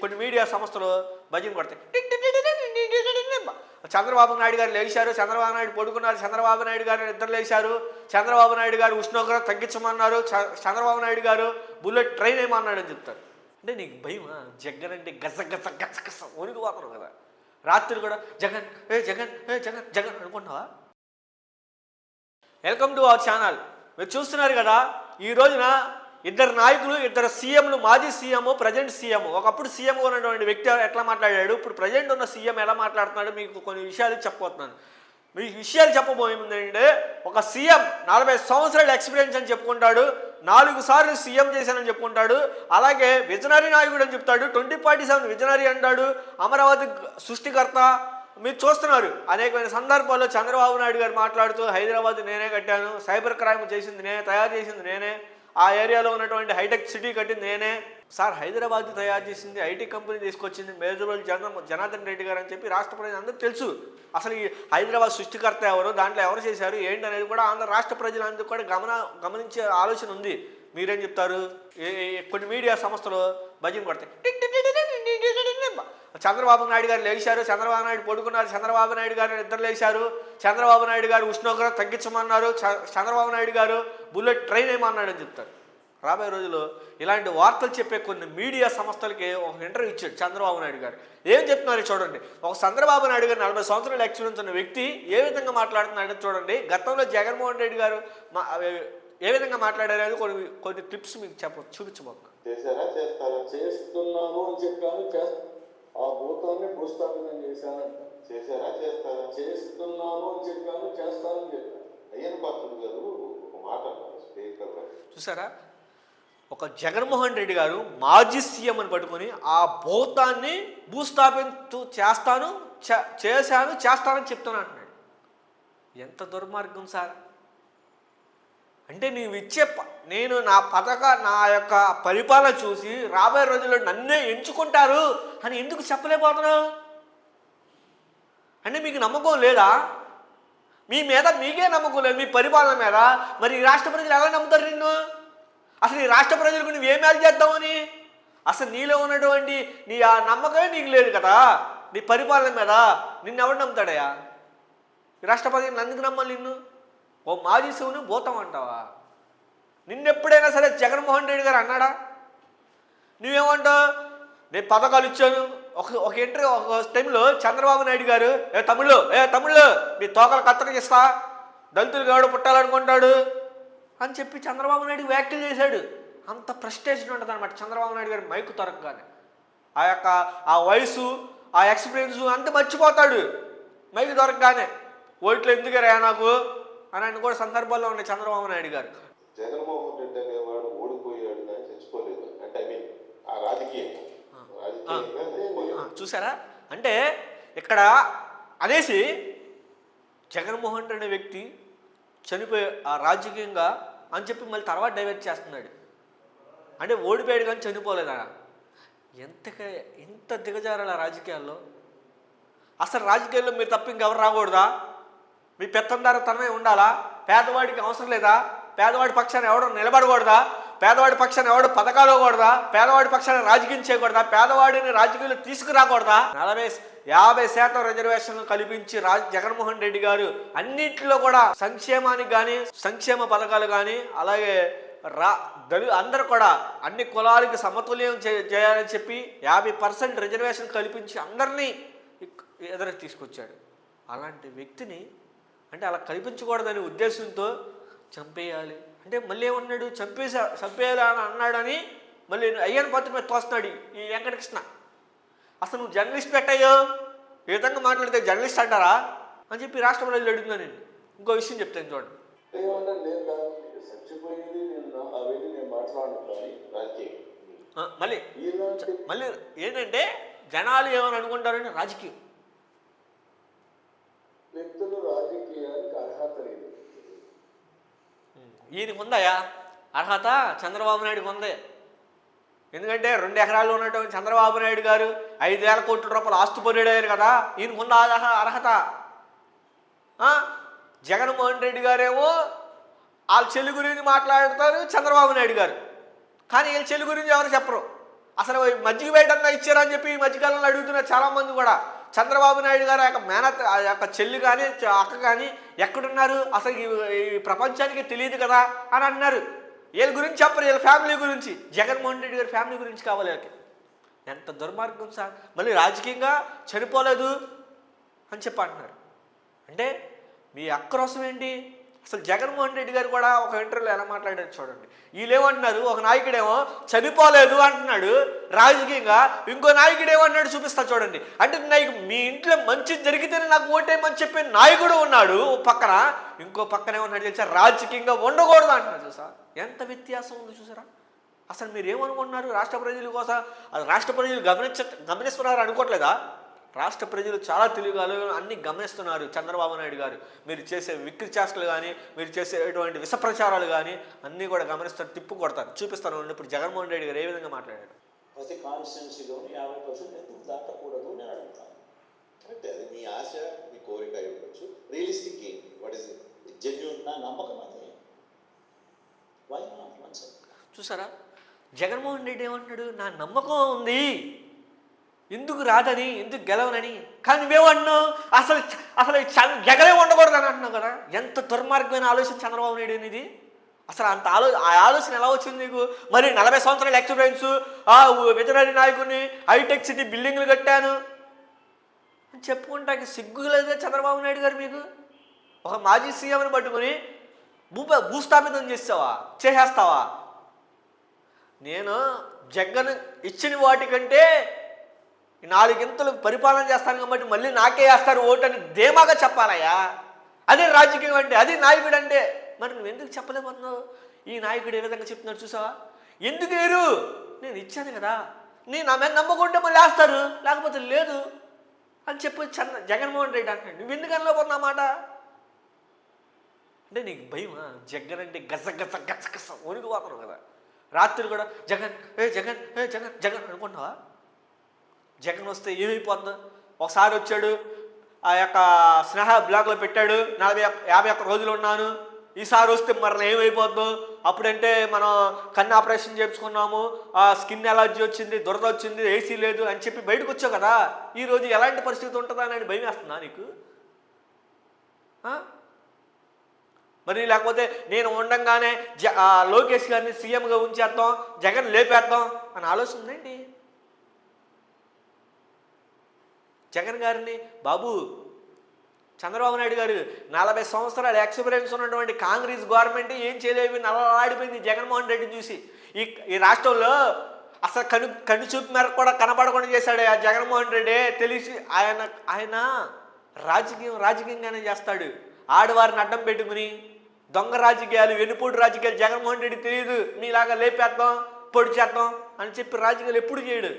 కొన్ని మీడియా సంస్థలు భజన కొడతాయి. చంద్రబాబు నాయుడు గారు లేచారు చంద్రబాబు నాయుడు పడుకున్నారు చంద్రబాబు నాయుడు గారు నిద్ర లేచారు చంద్రబాబు నాయుడు గారు ఉష్ణోగ్రత తగ్గించమన్నారు చంద్రబాబు నాయుడు గారు బుల్లెట్ ట్రైన్ ఏమన్నాడని చెప్తారు. అంటే నీకు భయమా? జగన్ అంటే గజ గజ గజ గజ కదా. రాత్రి కూడా జగన్ ఏ జగన్ ఏ జగన్ జగన్ అనుకుంటావా వెల్కమ్ టు అవర్ ఛానల్. మీరు చూస్తున్నారు కదా ఈ రోజున ఇద్దరు నాయకులు ఇద్దరు సీఎంలు మాజీ సీఎం ప్రజెంట్ సీఎం ఒకప్పుడు సీఎం ఉన్నటువంటి వ్యక్తి ఎట్లా మాట్లాడాడు? ఇప్పుడు ప్రజెంట్ ఉన్న సీఎం ఎలా మాట్లాడుతున్నాడు? మీకు కొన్ని విషయాలు చెప్పబోతున్నాను. మీ విషయాలు చెప్పబోయేందంటే ఒక సీఎం నలభై సంవత్సరాల ఎక్స్పీరియన్స్ అని చెప్పుకుంటాడు నాలుగు సార్లు సీఎం చేశానని చెప్పుకుంటాడు అలాగే విజనరీ నాయకుడు అని చెప్తాడు ట్వంటీ ఫార్టీ సెవెన్ విజనరీ అంటాడు అమరావతి సృష్టికర్త. మీరు చూస్తున్నారు అనేకమైన సందర్భాల్లో చంద్రబాబు నాయుడు గారు మాట్లాడుతూ హైదరాబాద్ నేనే కట్టాను సైబర్ క్రైమ్ చేసింది నేనే తయారు చేసింది నేనే ఆ ఏరియాలో ఉన్నటువంటి హైటెక్ సిటీ కట్టింది నేనే. సార్ హైదరాబాద్ తయారు చేసింది ఐటీ కంపెనీ తీసుకొచ్చింది మేజర్వల్ జన జనార్దన్ రెడ్డి గారు అని చెప్పి రాష్ట్ర ప్రజలు అందరూ తెలుసు. అసలు ఈ హైదరాబాద్ సృష్టికర్త ఎవరు దాంట్లో ఎవరు చేశారు ఏంటి అనేది కూడా ఆంధ్ర రాష్ట్ర ప్రజలందరూ కూడా గమన గమనించే ఆలోచన ఉంది. మీరేం చెప్తారు? కొన్ని మీడియా సంస్థలు భజన కొడతాయి. చంద్రబాబు నాయుడు గారు లేచారు చంద్రబాబు నాయుడు పడుకున్నారు చంద్రబాబు నాయుడు గారు నిద్ర లేచారు చంద్రబాబు నాయుడు గారు ఉష్ణోగ్రత తగ్గించమన్నారు చంద్రబాబు నాయుడు గారు బుల్లెట్ ట్రైన్ ఏమన్నాడు అని చెప్తారు రాబోయే రోజుల్లో ఇలాంటి వార్తలు చెప్పే కొన్ని మీడియా సంస్థలకి ఒక ఇంటర్వ్యూ ఇచ్చాడు చంద్రబాబు నాయుడు గారు. ఏం చెప్తున్నారు చూడండి. ఒక చంద్రబాబు నాయుడు గారు నలభై సంవత్సరాల ఎక్స్పీరియన్స్ ఉన్న వ్యక్తి ఏ విధంగా మాట్లాడుతున్నాడో చూడండి. గతంలో జగన్మోహన్ రెడ్డి గారు మా ఏ విధంగా మాట్లాడారు అనేది కొన్ని కొన్ని క్లిప్స్ మీకు చెప్ప చూపించబోక చేశారా? చేస్తారా? చేస్తున్నాను అని చెప్పాను. ఆ భూతాన్ని భూస్థాపన చేశాను. చేశారా? చేస్తారా? చేస్తున్నాను అని చెప్పాను. చేస్తానని చెప్పాను. అయ్యన పాత్రుడు గారు చూసారా? ఒక జగన్మోహన్ రెడ్డి గారు మాజీ సీఎం అని పట్టుకొని ఆ భూతాన్ని భూస్థాపించు చేస్తాను చే- చేశాను చేస్తానని చెప్తాను అంటున్నాడు. ఎంత దుర్మార్గం సార్. అంటే నీవు ఇచ్చే నేను నా పథక నా యొక్క పరిపాలన చూసి రాబోయే రోజుల్లో నన్నే ఎంచుకుంటారు అని ఎందుకు చెప్పలేకపోతున్నావు? అంటే మీకు నమ్మకం లేదా? మీ మీద మీకే నమ్మకం లేదు మీ పరిపాలన మీద. మరి ఈ రాష్ట్ర ప్రజలు ఎలా నమ్ముతారు నిన్ను? అసలు ఈ రాష్ట్ర ప్రజలకు నువ్వు ఏం మేలు చేద్దామని అసలు నీలో ఉన్నటువంటి నీ ఆ నమ్మకమే నీకు లేదు కదా? నీ పరిపాలన మీద. నిన్ను ఎవడు నమ్ముతాడయ్యా? ఈ రాష్ట్ర ప్రజలు ఎందుకు నమ్మాలి నిన్ను? ఓ మాజీ శివుని భూతం అంటావా? నిన్నెప్పుడైనా సరే జగన్మోహన్ రెడ్డి గారు అన్నాడా? నువ్వేమంటావు? నేను పథకాలు ఇచ్చాను ఒక ఒక ఇంటర్వ్యూ ఒక టైంలో చంద్రబాబు నాయుడు గారు ఏ తమిళ్ళు ఏ తమిళ్ళు నీ తోకలు కత్తరికి ఇస్తా దళితులు గాడు పుట్టాలనుకుంటాడు అని చెప్పి చంద్రబాబు నాయుడు వ్యాఖ్యలు చేశాడు. అంత ఫ్రస్ట్రేషన్ ఉంటుంది అనమాట చంద్రబాబు నాయుడు గారి మైకు తొరగగానే ఆ యొక్క ఆ వయసు ఆ ఎక్స్పీరియన్స్ అంతా మర్చిపోతాడు మైకు దొరకగానే ఓట్లు ఎందుకు రా నాకు? అని అని కూడా సందర్భాల్లో ఉన్నాయి చంద్రబాబు నాయుడు గారు. జగన్మోహన్ రెడ్డి అనేవాడు ఓడిపోయాడు చచ్చిపోలేదు. అంటే ఐ మీన్ ఆ రాజకీయం రాజకీయంగా చూసారా అంటే ఇక్కడ అనేసి జగన్మోహన్ రెడ్డి అనే వ్యక్తి చనిపోయే ఆ రాజకీయంగా అని చెప్పి మళ్ళీ తర్వాత డైవర్ట్ చేస్తున్నాడు. అంటే ఓడిపోయాడు కానీ చనిపోలేదు? ఆయన ఎంత దిగజారాల రాజకీయాల్లో? అసలు రాజకీయాల్లో మీరు తప్ప ఇంకెవరు రాకూడదా? మీ పెత్తందారు తనమే ఉండాలా? పేదవాడికి అవసరం లేదా? పేదవాడి పక్షాన్ని ఎవడో నిలబడకూడదా? పేదవాడి పక్షాన్ని ఎవడు పథకాలు ఇవ్వకూడదా? పేదవాడి పక్షాన్ని రాజకీయం చేయకూడదా? పేదవాడిని రాజకీయాలు తీసుకురాకూడదా? నలభై యాభై శాతం రిజర్వేషన్లు కల్పించి రాజ్ జగన్మోహన్ రెడ్డి గారు అన్నింటిలో కూడా సంక్షేమానికి కానీ సంక్షేమ పథకాలు కానీ అలాగే రా దళి అందరు కూడా అన్ని కులాలకి సమతుల్యం చేయాలని చెప్పి యాభై పర్సెంట్ రిజర్వేషన్ కల్పించి అందరినీ ఎదురు తీసుకొచ్చాడు. అలాంటి వ్యక్తిని అంటే అలా కల్పించకూడదనే ఉద్దేశంతో చంపేయాలి. అంటే మళ్ళీ ఏమన్నాడు? చంపేసా చంపేయాలి అని అన్నాడని మళ్ళీ అయ్యన పత్రి మీద తోస్తున్నాడు ఈ వెంకటకృష్ణ. అసలు నువ్వు జర్నలిస్ట్ పెట్టాయో ఏ విధంగా మాట్లాడితే జర్నలిస్ట్ అంటారా? అని చెప్పి రాష్ట్ర ప్రజలు అడుగుతున్నాను నేను ఇంకో విషయం చెప్తాను చూడండి. మళ్ళీ మళ్ళీ ఏంటంటే జనాలు ఏమని అనుకుంటారంటే రాజకీయం వ్యక్తులు రాజకీయానికి అర్హత లేదు ఈయనకు ఉందయా అర్హత చంద్రబాబు నాయుడుకి ఉంది. ఎందుకంటే రెండు ఎకరాలు ఉన్నటువంటి చంద్రబాబు నాయుడు గారు ఐదు వేల కోట్ల రూపాయలు ఆస్తు పొందాడు కదా ఈయనకు ఉందా అర్హ- అర్హత? జగన్మోహన్ రెడ్డి గారేమో వాళ్ళ చెల్లి గురించి మాట్లాడతారు చంద్రబాబు నాయుడు గారు. కానీ వీళ్ళ చెల్లి గురించి ఎవరు చెప్పరు. అసలు మజ్జిగ బయట ఇచ్చారని చెప్పి ఈ మధ్యకాలంలో అడుగుతున్నారు చాలామంది కూడా. చంద్రబాబు నాయుడు గారు ఆ యొక్క మేనత్ ఆ యొక్క చెల్లి కానీ అక్క కానీ ఎక్కడున్నారు? అసలు ఈ- ఈ ప్రపంచానికి తెలియదు కదా అని అన్నారు. వీళ్ళ గురించి చెప్పరు వీళ్ళ ఫ్యామిలీ గురించి. జగన్మోహన్ రెడ్డి గారి ఫ్యామిలీ గురించి కావాలి వీళ్ళకి. ఎంత దుర్మార్గం సార్. మళ్ళీ రాజకీయంగా చనిపోలేదు అని చెప్పి అంటున్నారు అంటే మీ అక్రోసం ఏంటి? అసలు జగన్మోహన్ రెడ్డి గారు కూడా ఒక ఇంటర్వ్యూలో ఎలా మాట్లాడారు చూడండి. వీళ్ళేమంటున్నారు? ఒక నాయకుడేమో చనిపోలేదు అంటున్నాడు. రాజకీయంగా ఇంకో నాయకుడు ఏమన్నాడు చూపిస్తా చూడండి. అంటే నాకు మీ ఇంట్లో మంచి జరిగితేనే నాకు ఓటేయమని చెప్పే నాయకుడు ఉన్నాడు ఓ పక్కన. ఇంకో పక్కన ఏమన్నాడు తెలుసా? రాజకీయంగా ఉండకూడదు అంటున్నాడు చూసా ఎంత వ్యత్యాసం ఉంది చూసారా? అసలు మీరు ఏమనుకుంటున్నారు? రాష్ట్ర ప్రజల కోసం అది రాష్ట్ర ప్రజలు గమనించ గమనిస్తున్నారు? అనుకోవట్లేదా? రాష్ట్ర ప్రజలు చాలా తెలివిగాలు అన్ని గమనిస్తున్నారు చంద్రబాబు నాయుడు గారు. మీరు చేసే విక్రి చేష్టలు కానీ మీరు చేసేటువంటి విష ప్రచారాలు కానీ అన్నీ కూడా గమనిస్తారు తిప్పు కొడతారు. చూపిస్తాను. ఇప్పుడు జగన్మోహన్ రెడ్డి గారు ఏ విధంగా మాట్లాడారు. ప్రతి కాన్స్టిట్యున్సీలోని యాభై పర్సెంట్ ఎందుకు దాటకూడదు నేను అడుగుతాను కరెక్ట్ అది మీ ఆశ మీ కోరిక అయి ఉండొచ్చు. రియలిస్టిక్ ఏంటి వాట్ ఇస్ జెన్యున్ నా నమ్మకం అదే? వై నాట్ వన్ చూసారా? జగన్మోహన్ రెడ్డి ఏమంటున్నాడు? నా నమ్మకం ఉంది. ఎందుకు రాదని ఎందుకు గెలవనని? కానీ నువ్వేమన్నావు అసలు అసలు ఈ ఉండకూడదు అని ఉండకూడదని అంటున్నావు కదా? ఎంత దుర్మార్గమైన ఆలోచన చంద్రబాబు నాయుడు అనేది? అసలు అంత ఆలో ఆ ఆలోచన ఎలా వచ్చింది నీకు? మరి నలభై సంవత్సరాల ఎక్స్పీరియన్స్ ఆ నాయకుడిని హైటెక్ సిటీ బిల్డింగ్లు కట్టాను. అని చెప్పుకుంటాకి సిగ్గు లేదా చంద్రబాబు నాయుడు గారు మీకు? ఒక మాజీ సీఎంని పట్టుకుని భూ భూస్థాపితం చేస్తావా? చేసేస్తావా? నేను జగన్ ఇచ్చిన వాటికంటే నాలుగింతలు పరిపాలన చేస్తాను కాబట్టి మళ్ళీ నాకే వేస్తారు ఓటు అని ధీమాగా చెప్పాలయ్యా. అదే రాజకీయం అంటే అది నాయకుడు అంటే. మరి నువ్వు ఎందుకు చెప్పలేకపోతున్నావు? ఈ నాయకుడు ఏ విధంగా చెప్తున్నాడు చూసావా? ఎందుకు లేరు నేను ఇచ్చాను కదా. నేను నా మీద నమ్మకుంటే మళ్ళీ వేస్తారు. లేకపోతే లేదు. అని చెప్పి చంద్ర జగన్మోహన్ రెడ్డి అంటాడు నువ్వు ఎందుకు అనలేకపోతున్నా మాట? అంటే నీకు భయమా? జగన్ అంటే గస గస గస గస వణికిపోతున్నావు కదా. రాత్రి కూడా జగన్ ఏ జగన్ ఏ జగన్ జగన్ అనుకుంటావా జగన్ వస్తే ఏమైపోతుందో? ఒకసారి వచ్చాడు ఆ యొక్క స్నేహ బ్లాక్లో పెట్టాడు నలభై యాభై ఒక్క రోజులు ఉన్నాను. ఈసారి వస్తే మరలా ఏమైపోతుందో అప్పుడంటే మనం కన్ను ఆపరేషన్ చేయించుకున్నాము ఆ స్కిన్ ఎలర్జీ వచ్చింది దురద వచ్చింది ఏసీ లేదు అని చెప్పి బయటకు వచ్చావు కదా? ఈరోజు ఎలాంటి పరిస్థితి ఉంటుందా అని భయం వేస్తుందా నీకు? మరి లేకపోతే నేను ఉండంగానే జ లోకేష్ గారిని సీఎంగా ఉంచేద్దాం జగన్ లేపేద్దాం అని ఆలోచన ఉందండి జగన్ గారిని బాబు చంద్రబాబు నాయుడు గారు నలభై సంవత్సరాలు ఎక్స్పీరియన్స్ ఉన్నటువంటి కాంగ్రెస్ గవర్నమెంట్ ఏం చేయలేవి నలలాడిపోయింది జగన్మోహన్ రెడ్డి చూసి. ఈ ఈ రాష్ట్రంలో అసలు కను కను చూపు మేరకు కూడా కనబడకుండా చేశాడు ఆ జగన్మోహన్ రెడ్డి. తెలిసి ఆయన ఆయన రాజకీయం రాజకీయంగానే చేస్తాడు. ఆడవారిని అడ్డం పెట్టుకుని దొంగ రాజకీయాలు వెనుపోటు రాజకీయాలు జగన్మోహన్ రెడ్డి తెలియదు. మీలాగా లేపేద్దాం పొడి చేద్దాం అని చెప్పి రాజకీయాలు ఎప్పుడు చేయడు.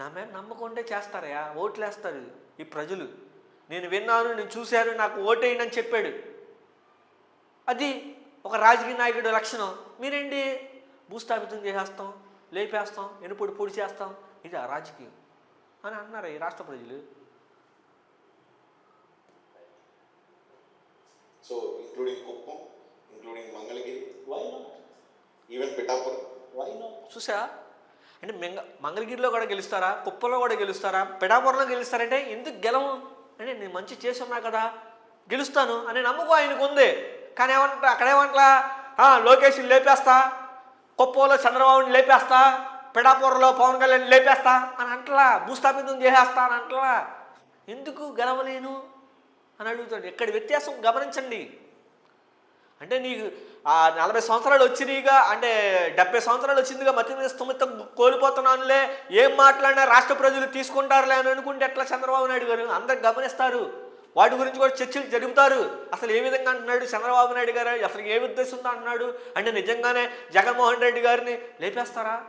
నా మీద నమ్మకం ఉంటే చేస్తారయ్యా ఓట్లు వేస్తారు ఈ ప్రజలు. నేను విన్నాను నేను చూశాను నాకు ఓటేయండి అని చెప్పాడు. అది ఒక రాజకీయ నాయకుడు లక్షణం. మీరేంటి? భూస్థాపితం చేసేస్తాం లేపేస్తాం ఎనుపొడి పొడి చేస్తాం. ఇది ఆ రాజకీయం అని అన్నారు ఈ రాష్ట్ర ప్రజలు. So including Kuppam including Mangalagiri why not even Pithapuram why not చూసా అంటే మెంగ మంగళగిరిలో కూడా గెలుస్తారా? కుప్పంలో కూడా గెలుస్తారా? పిఠాపురంలో గెలుస్తారంటే ఎందుకు గెలవు అంటే నేను మంచి చేసి ఉన్నా కదా గెలుస్తాను అనే నమ్మకం ఆయనకు ఉంది. కానీ ఏమంటా అక్కడేమంటలా లోకేష్ని లేపేస్తా కుప్పంలో చంద్రబాబుని లేపేస్తా పిఠాపురంలో పవన్ కళ్యాణ్ లేపేస్తా అని అంటలా భూస్థాపితం చేసేస్తా అని అంటలా. ఎందుకు గెలవలేను? అని అడుగుతాడు. ఎక్కడ వ్యత్యాసం గమనించండి. అంటే నీకు ఆ నలభై సంవత్సరాలు వచ్చినాయిగా అంటే డెబ్బై సంవత్సరాలు వచ్చిందిగా మతి మీద స్థుమితం కోల్పోతున్నానులే ఏం మాట్లాడినా రాష్ట్ర ప్రజలు తీసుకుంటారులే అని అనుకుంటే ఎట్లా చంద్రబాబు నాయుడు గారు? అందరు గమనిస్తారు. వాటి గురించి కూడా చర్చలు జరుగుతారు అసలు ఏ విధంగా అంటున్నాడు చంద్రబాబు నాయుడు గారు? అసలు ఏ ఉద్దేశంతో అంటున్నాడు? అంటే నిజంగానే జగన్మోహన్ రెడ్డి గారిని లేపేస్తారా?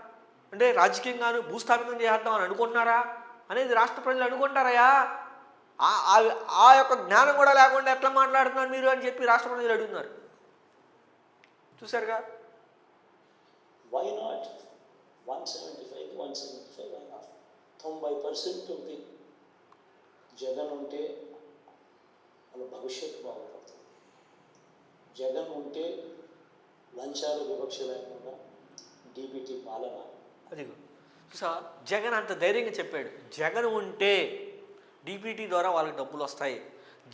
అంటే రాజకీయంగాను భూస్థాపితం చేద్దాం అని అనుకుంటున్నారా? అనేది రాష్ట్ర ప్రజలు అనుకుంటారయా ఆ- ఆ యొక్క జ్ఞానం కూడా లేకుండా ఎట్లా మాట్లాడుతున్నారు మీరు అని చెప్పి రాష్ట్ర ప్రజలు అడుగుతున్నారు. చూసారుగా why not one seventy five one seventy five not తొంభై పర్సెంట్ ఉంది. జగన్ ఉంటే వాళ్ళ భవిష్యత్తు బాగుపడుతుంది. జగన్ ఉంటే లంచాలు వివక్ష లేకుండా డీబీటీ పాలన. అదిగో సో జగన్ అంత ధైర్యంగా చెప్పాడు. జగన్ ఉంటే డీపీటీ ద్వారా వాళ్ళకి డబ్బులు వస్తాయి.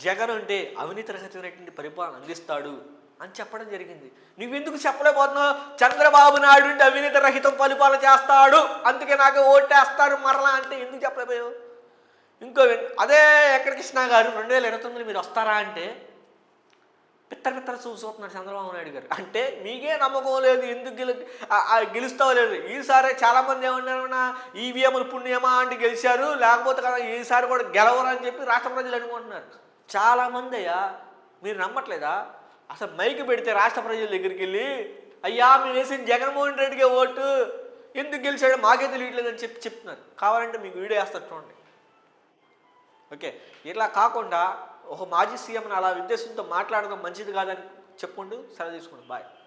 జగన్ ఉంటే అవినీతి రహితమైనటువంటి పరిపాలన అందిస్తాడు. అని చెప్పడం జరిగింది. నువ్వెందుకు చెప్పలేకపోతున్నావు? చంద్రబాబు నాయుడు ఉంటే అవినీతి రహితం పరిపాలన చేస్తాడు. అందుకే నాకు ఓటేస్తారు మరలా అంటే ఎందుకు చెప్పలేకపోయావు? ఇంకో అదే ఎక్కడ కృష్ణ గారు రెండు వేల ఇరవై తొమ్మిది మీరు వస్తారా అంటే పిత్తర పిత్తర చూసుకుంటున్నారు చంద్రబాబు నాయుడు గారు. అంటే మీకే నమ్మకం లేదు ఎందుకు గెలు గెలుస్తావు లేదు. ఈసారి చాలామంది ఏమన్నా ఈవీఎంలు పుణ్యమా? అంటే గెలిచారు. లేకపోతే కదా ఈసారి కూడా గెలవరు అని చెప్పి రాష్ట్ర ప్రజలు అనుకుంటున్నారు. చాలామంది అయ్యా మీరు నమ్మట్లేదా? అసలు మైక్ పెడితే రాష్ట్ర ప్రజల దగ్గరికి వెళ్ళి అయ్యా మేము వేసిన జగన్మోహన్ రెడ్డికే ఓటు. ఎందుకు గెలిచాడో? మాకే తెలియట్లేదని చెప్పి చెప్తున్నారు. కావాలంటే మీకు వీడియో వేస్తారు చూడండి. ఓకే ఇట్లా కాకుండా ఒక మాజీ సీఎంని అలా ఉద్దేశంతో మాట్లాడడం మంచిది కాదని చెప్పుకుంటూ సరే తీసుకుంటాం బాయ్